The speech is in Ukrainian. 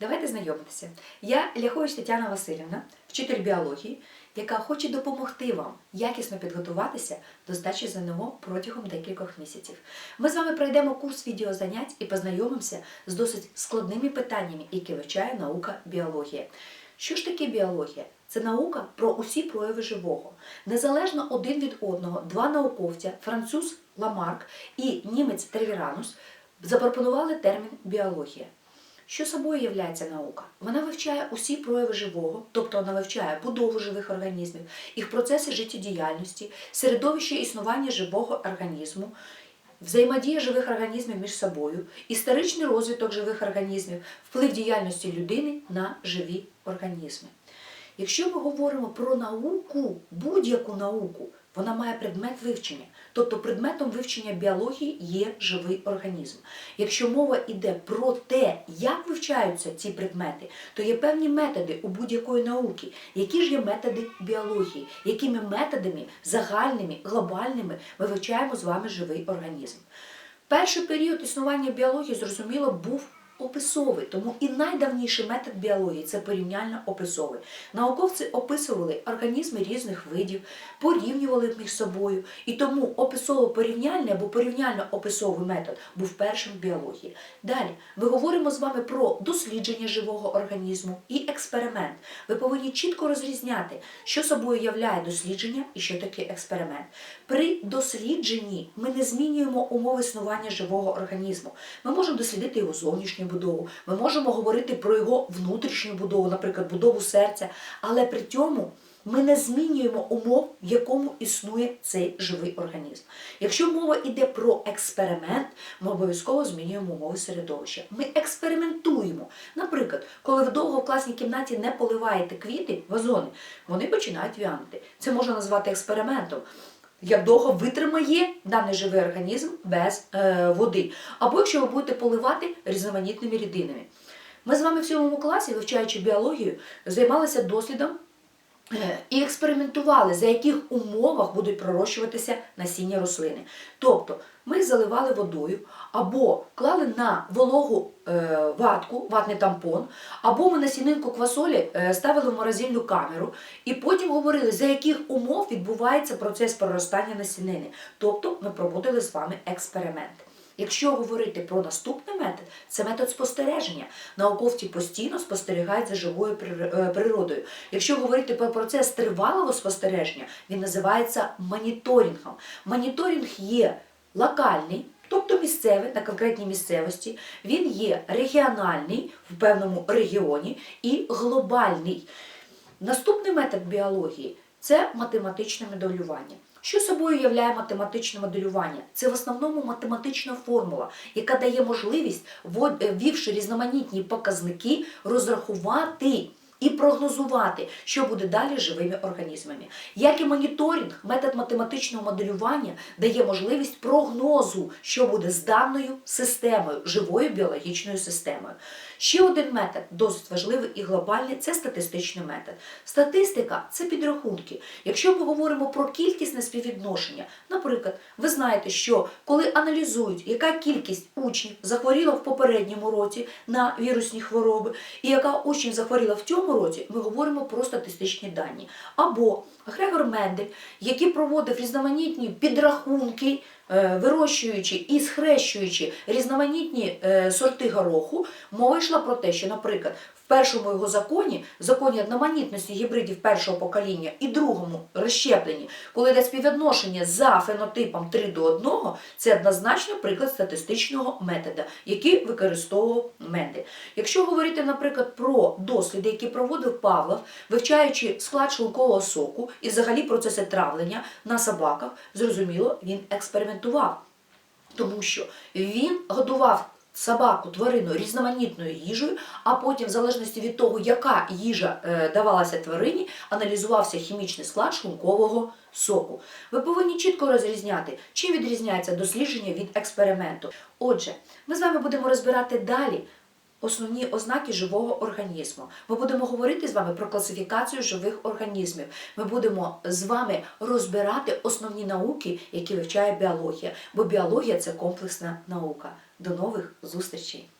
Давайте знайомитися. Я Ляхович Тетяна Васильівна, вчитель біології, яка хоче допомогти вам якісно підготуватися до здачі ЗНО протягом декількох місяців. Ми з вами пройдемо курс відеозанять і познайомимося з досить складними питаннями, які вивчає наука біологія. Що ж таке біологія? Це наука про усі прояви живого. Незалежно один від одного, два науковця, француз Ламарк і німець Тервіранус, запропонували термін біологія. Що собою являється наука? Вона вивчає усі прояви живого, тобто вона вивчає будову живих організмів, їх процеси життєдіяльності, середовище існування живого організму, взаємодія живих організмів між собою, історичний розвиток живих організмів, вплив діяльності людини на живі організми. Якщо ми говоримо про науку, будь-яку науку, вона має предмет вивчення. Тобто предметом вивчення біології є живий організм. Якщо мова йде про те, як вивчаються ці предмети, то є певні методи у будь-якої науки. Які ж є методи біології? Якими методами загальними, глобальними ми вивчаємо з вами живий організм? Перший період існування біології, зрозуміло, був описовий, тому і найдавніший метод біології це порівняльно описовий. Науковці описували організми різних видів, порівнювали між собою, і тому описово-порівняльний або порівняльно-описовий метод був першим в біології. Далі ми говоримо з вами про дослідження живого організму і експеримент. Ви повинні чітко розрізняти, що собою являє дослідження і що таке експеримент. При дослідженні ми не змінюємо умови існування живого організму. Ми можемо дослідити його зовнішню будову, ми можемо говорити про його внутрішню будову, наприклад, будову серця, але при цьому ми не змінюємо умов, в якому існує цей живий організм. Якщо мова йде про експеримент, ми обов'язково змінюємо умови середовища. Ми експериментуємо. Наприклад, коли ви довго в класній кімнаті не поливаєте квіти, вазони, вони починають вянути. Це можна назвати експериментом. Як довго витримає даний живий організм без е, води. Або якщо ви будете поливати різноманітними рідинами. Ми з вами в сьомому класі, вивчаючи біологію, займалися дослідом і експериментували, за яких умовах будуть пророщуватися насіння рослини. Тобто ми їх заливали водою, або клали на вологу е, ватку, ватний тампон, або ми насінинку квасолі е, ставили в морозильну камеру, і потім говорили, за яких умов відбувається процес проростання насінини. Тобто ми проводили з вами експеримент. Якщо говорити про наступний метод, це метод спостереження. Науковці постійно спостерігають за живою е, природою. Якщо говорити про процес тривалого спостереження, він називається моніторингом. Моніторинг є локальний, тобто місцевий на конкретній місцевості, він є регіональний в певному регіоні і глобальний. Наступний метод біології це математичне моделювання. Що собою являє математичне моделювання? Це в основному математична формула, яка дає можливість, ввівши різноманітні показники, розрахувати і прогнозувати, що буде далі живими організмами. Як і моніторинг, метод математичного моделювання дає можливість прогнозу, що буде з даною системою, живою біологічною системою. Ще один метод, досить важливий і глобальний, це статистичний метод. Статистика це підрахунки. Якщо ми говоримо про кількісне співвідношення, наприклад, ви знаєте, що коли аналізують, яка кількість учнів захворіла в попередньому році на вірусні хвороби, і яка учнів захворіла в цьому році, ми говоримо про статистичні дані. Або Грегор Мендель, який проводив різноманітні підрахунки, вирощуючи і схрещуючи різноманітні е, сорти гороху, мова йшла про те, що, наприклад, в першому його законі, законі одноманітності гібридів першого покоління і другому розщепленні, коли йде співвідношення за фенотипом 3 до 1, це однозначно приклад статистичного метода, який використовував Мендель. Якщо говорити, наприклад, про досліди, які проводив Павлов, вивчаючи склад шлункового соку і взагалі процеси травлення на собаках, зрозуміло, він експериментував. Тому що він годував собаку, тварину різноманітною їжею, а потім, в залежності від того, яка їжа е, давалася тварині, аналізувався хімічний склад шлункового соку. Ви повинні чітко розрізняти, чим відрізняється дослідження від експерименту. Отже, ми з вами будемо розбирати далі. Основні ознаки живого організму. Ми будемо говорити з вами про класифікацію живих організмів. Ми будемо з вами розбирати основні науки, які вивчає біологія. Бо біологія це комплексна наука. До нових зустрічей!